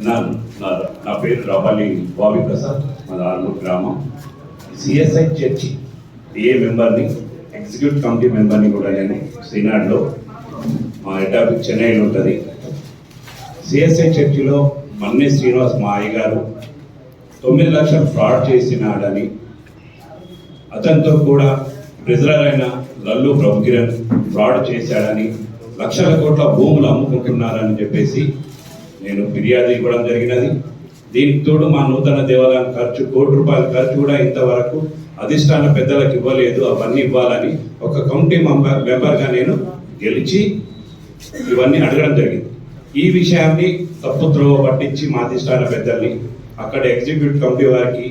నా నా- పేరు రావాలి బాబీ ప్రసాద్. మా ఆర్మూర్ గ్రామం. సిఎస్ఐ చర్చి డిఏ మెంబర్ని ఎగ్జిక్యూటివ్ కమిటీ మెంబర్ని కూడా నేను శ్రీనాడులో. మా హెడ్ ఆఫీస్ చెన్నైలో ఉంటుంది. సిఎస్ఐ చర్చిలో మన్నే శ్రీనివాస్ మా అయ్యగారు తొమ్మిది లక్షలు ఫ్రాడ్ చేసినాడని అతనితో కూడా ట్రెజరర్ అయిన లల్లు ప్రభుకిరణ్ ఫ్రాడ్ చేశాడని లక్షల కోట్ల భూములు అమ్ముకుంటున్నారని చెప్పేసి నేను ఫిర్యాదు ఇవ్వడం జరిగినది. దీనికి తోడు మా నూతన దేవాలయం ఖర్చు కోటి రూపాయల ఖర్చు కూడా ఇంతవరకు అధిష్టాన పెద్దలకు ఇవ్వలేదు. అవన్నీ ఇవ్వాలని ఒక కమిటీ మెంబర్ మెంబర్గా నేను గెలిచి ఇవన్నీ అడగడం జరిగింది. ఈ విషయాన్ని తప్పుద్రోవ పట్టించి మా అధిష్టాన పెద్దల్ని అక్కడ ఎగ్జిక్యూటివ్ కమిటీ వారికి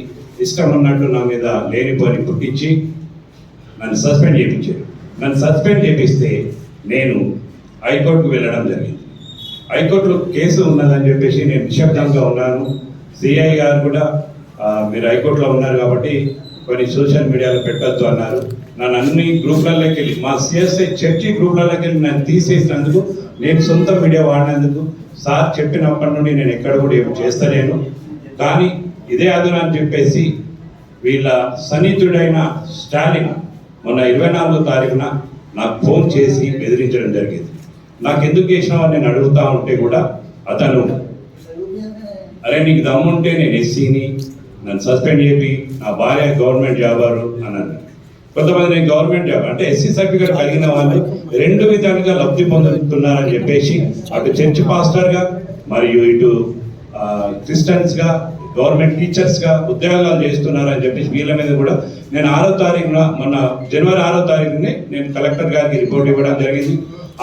ఇష్టం ఉన్నట్టు నా మీద లేనిపోని పుట్టించి నన్ను సస్పెండ్ చేయించారు. నన్ను సస్పెండ్ చేపిస్తే నేను హైకోర్టుకు వెళ్ళడం జరిగింది. హైకోర్టులో కేసు ఉన్నదని చెప్పేసి నేను నిశ్శబ్దంగా ఉన్నాను. సిఐ గారు కూడా మీరు హైకోర్టులో ఉన్నారు కాబట్టి కొన్ని సోషల్ మీడియాలో పెట్టద్దు అన్నారు. నన్ను అన్ని గ్రూప్లలోకి వెళ్ళి మా సిఎస్ఐ చర్చి గ్రూప్లలోకి వెళ్ళి నన్ను తీసేసినందుకు నేను సొంత మీడియా వాడినందుకు సార్ చెప్పినప్పటి నుండి నేను ఎక్కడ కూడా ఏమి చేస్తలేను. కానీ ఇదే అదును అని చెప్పేసి వీళ్ళ సన్నిహితుడైన స్టాలిన్ మొన్న ఇరవై నాలుగో తారీఖున నాకు ఫోన్ చేసి బెదిరించడం జరిగింది. నాకు ఎందుకు అని నేను అడుగుతా ఉంటే కూడా అతను అరే నీకు దమ్ముంటే నేను ఎస్సీని నన్ను సస్పెండ్ చేపి నా భార్య గవర్నమెంట్ జాబారు అన్నాను కొంతమంది నేను గవర్నమెంట్ జాబ్ అంటే ఎస్సీ సర్టిఫికేట్ కలిగిన వాళ్ళు రెండు విధాలుగా లబ్ధి పొందుతున్నారని చెప్పేసి అటు చర్చ్ పాస్టర్గా మరియు ఇటు క్రిస్టియన్స్గా గవర్నమెంట్ టీచర్స్గా ఉద్యోగాలు చేస్తున్నారని చెప్పేసి వీళ్ళ మీద కూడా నేను ఆరో తారీఖున మొన్న జనవరి ఆరో తారీఖునే నేను కలెక్టర్ గారికి రిపోర్ట్ ఇవ్వడం జరిగింది.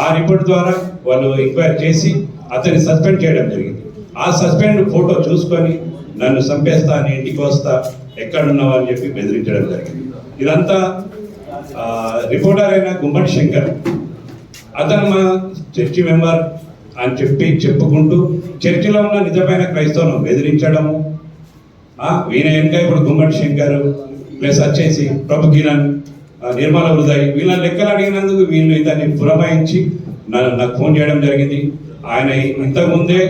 ఆ రిపోర్ట్ ద్వారా వాళ్ళు ఎంక్వైరీ చేసి అతన్ని సస్పెండ్ చేయడం జరిగింది. ఆ సస్పెండ్ ఫోటో చూసుకొని నన్ను చంపేస్తా అని ఇంటికి వస్తా ఎక్కడున్నావు అని చెప్పి బెదిరించడం జరిగింది. ఇదంతా రిపోర్టర్ అయిన గుమ్మడి శంకర్. అతను మా చర్చి మెంబర్ అని చెప్పి చెప్పుకుంటూ చర్చిలో ఉన్న నిజమైన క్రైస్తవులను బెదిరించడము. ఈయన వెనుక ఇప్పుడు గుమ్మడి శంకర్ ప్లస్ వచ్చేసి ప్రభు కిరణ్ నిర్మల హృదయ్ వీళ్ళ లెక్కలు అడిగినందుకు వీళ్ళు దాన్ని పురమాయించి నన్ను నాకు ఫోన్ చేయడం జరిగింది. ఆయన ఇంతకుముందే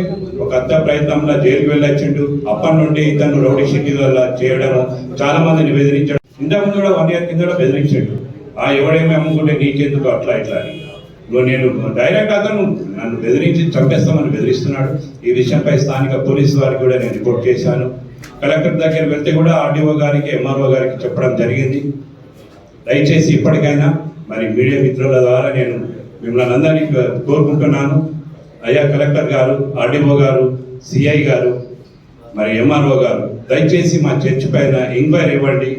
ఒక అత్త ప్రయత్నంలో జైలుకి వెళ్ళొచ్చిండు. అప్పటి నుండి ఇతను రౌడీ షెడ్యూల్ వల్ల చేయడం చాలా మందిని బెదిరించడం ఇంతకుముందు కూడా వన్ ఇయర్ కింద కూడా బెదిరించాడు. ఆ ఎవడేమి అమ్ముకుంటే నీకెందుకు అట్లా ఇట్లా అని. నువ్వు నేను డైరెక్ట్ అతను నన్ను బెదిరించి చంపేస్తామని బెదిరిస్తున్నాడు. ఈ విషయంపై స్థానిక పోలీసు వారికి కూడా నేను రిపోర్ట్ చేశాను. కలెక్టర్ దగ్గర వెళ్తే కూడా ఆర్డీఓ గారికి ఎంఆర్ఓ గారికి చెప్పడం జరిగింది. దయచేసి ఇప్పటికైనా మరి మీడియా మిత్రుల ద్వారా నేను మిమ్మల్ని అందరినీ కోరుకుంటున్నాను. అయ్యా కలెక్టర్ గారు ఆర్డీఓ గారు సిఐ గారు మరి ఎంఆర్ఓ గారు దయచేసి మా చర్చ్ పైన ఎంక్వైరీ ఇవ్వండి.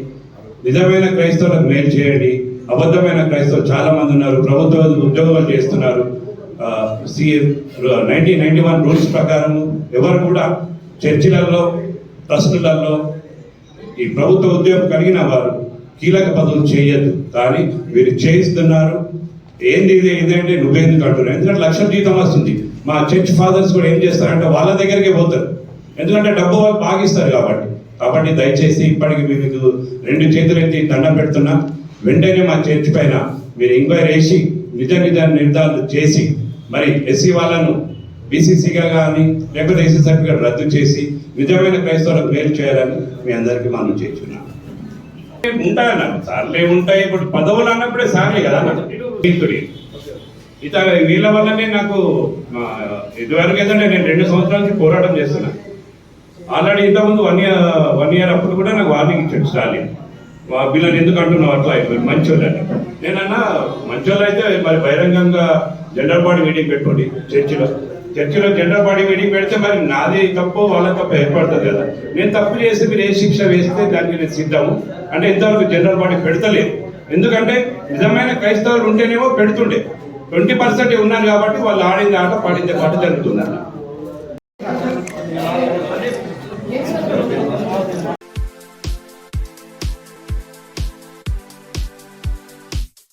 నిజమైన క్రైస్తవులకు మేలు చేయండి. అబద్ధమైన క్రైస్తవులు చాలామంది ఉన్నారు. ప్రభుత్వ ఉద్యోగాలు చేస్తున్నారు. నైన్టీన్ నైన్టీ వన్ రూల్స్ ప్రకారం ఎవరు కూడా చర్చిలలో ట్రస్టులలో ఈ ప్రభుత్వ ఉద్యోగం కలిగిన వారు కీలక పదవులు చేయొద్దు. కానీ మీరు చేయిస్తున్నారు. ఏంది ఇది? ఏంటంటే నువ్వేందుకు అంటున్నావు? ఎందుకంటే లక్ష జీతం వస్తుంది. మా చర్చ్ ఫాదర్స్ కూడా ఏం చేస్తారంటే వాళ్ళ దగ్గరికే పోతారు. ఎందుకంటే డబ్బు వాళ్ళు బాగిస్తారు కాబట్టి. కాబట్టి దయచేసి ఇప్పటికి మీకు రెండు చేతులు ఎత్తి దండం పెడుతున్నా. వెంటనే మా చర్చ్ పైన మీరు ఎంక్వైరీ వేసి నిజ నిజ నిర్ధారణ చేసి మరి ఎస్సీ వాళ్ళను బీసీసీగా కానీ లేకపోతే ఎస్సీ సర్టిఫికేట్ రద్దు చేసి నిజమైన క్రైస్తవులకు మేలు చేయాలని మీ అందరికీ మనం చేస్తున్నాం. ఉంటాయి అన్నారు సార్లే ఉంటాయి. ఇప్పుడు పదవులు అన్నప్పుడే సార్లే కదా నీతుడి ఇత వీళ్ళ వల్లనే నాకు ఇదివరకు ఏదంటే నేను రెండు సంవత్సరాల నుంచి పోరాటం చేస్తున్నా. ఆల్రెడీ ఇంతకుముందు వన్ ఇయర్ వన్ ఇయర్ అప్పుడు కూడా నాకు వార్నింగ్ ఇచ్చాడు స్టాలిన్. వీళ్ళని ఎందుకు అంటున్నావు అట్లా అయిపోయి మంచోళ్ళని నేనన్నా మంచోళ్ళు అయితే మరి బహిరంగంగా జెండర్ బాడీ మీటింగ్ పెట్టుకోండి. చర్చిలో. చర్చిలో జెండా బాడీ మీటింగ్ పెడితే మరి నాది తప్పు వాళ్ళ తప్పు ఏర్పడుతుంది కదా. నేను తప్పు చేసి మీరు ఏ శిక్ష వేస్తే దానికి నేను సిద్ధము. అంటే ఇంతవరకు జనరల్ బాడీ పెడతలేదు. ఎందుకంటే నిజమైన క్రైస్తవులు ఉంటేనేమో పెడుతుండే. ట్వంటీ పర్సెంట్ ఉన్నారు కాబట్టి వాళ్ళు ఆడింది ఆట పాడింది పాట జరుగుతుంది అన్న.